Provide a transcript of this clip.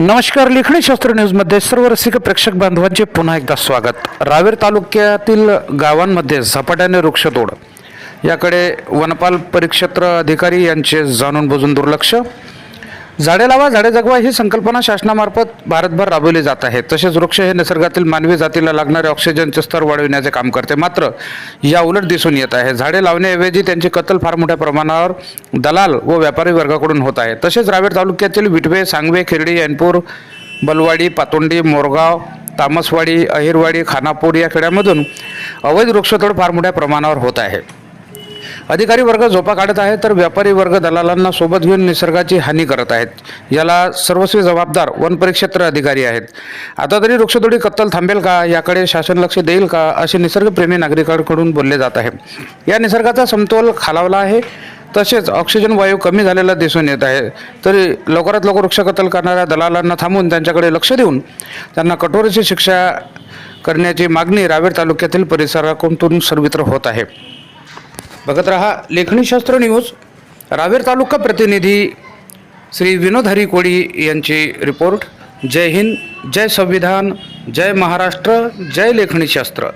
नमस्कार लेखणी शास्त्र न्यूजमध्ये सर्व रसिक प्रेक्षक बांधवांचे पुन्हा एकदा स्वागत. रावेर तालुक्यातील गावांमध्ये झपाट्याने वृक्षतोड. याकडे वनपाल परिक्षेत्र अधिकारी यांचे जाणून बुजून दुर्लक्ष. झाडे लावा झाडे जगवा ही संकल्पना शासनामार्फत भारतभर राबवली जात आहे. तसेच वृक्ष हे निसर्गातील मानवी जातीला लागणारे ऑक्सिजनचे स्तर वाढविण्याचे काम करते. मात्र या उलट दिसून येत आहे. झाडे लावण्याऐवजी त्यांची कत्तल फार मोठ्या प्रमाणावर दलाल व व्यापारी वर्गाकडून होत आहे. तसेच रावेर तालुक्यातील विटवे सांगवे खिरडी ऐनपूर बलवाडी पातोंडी मोरगाव तामसवाडी अहिरवाडी खानापूर या खेड्यामधून अवैध वृक्षतोड फार मोठ्या प्रमाणावर होत आहे. अधिकारी वर्ग झोपा काढत आहे तर व्यापारी वर्ग दलालांना सोबत घेऊन निसर्गाची हानी करत आहेत. याला सर्वस्वी जबाबदार वन परिक्षेत्र अधिकारी आहेत. आता तरी वृक्षतोडी कत्तल थांबेल का? याकडे शासन लक्ष देईल का? असे निसर्गप्रेमी नागरिकांकडून बोलले जात आहे. या निसर्गाचा समतोल खालावला आहे. तसेच ऑक्सिजन वायू कमी झालेला दिसून येत आहे. तरी लवकरात लवकर वृक्षकत्तल करणाऱ्या दलालांना थांबून त्यांच्याकडे लक्ष देऊन त्यांना कठोरची शिक्षा करण्याची मागणी रावेर तालुक्यातील परिसरातून सर्वत्र होत आहे. बघत रहा लेखणीशास्त्र न्यूज रावेर तालुका प्रतिनिधी श्री विनोद हरी कोळी यांची रिपोर्ट. जय हिंद जय संविधान जय महाराष्ट्र जय लेखणीशास्त्र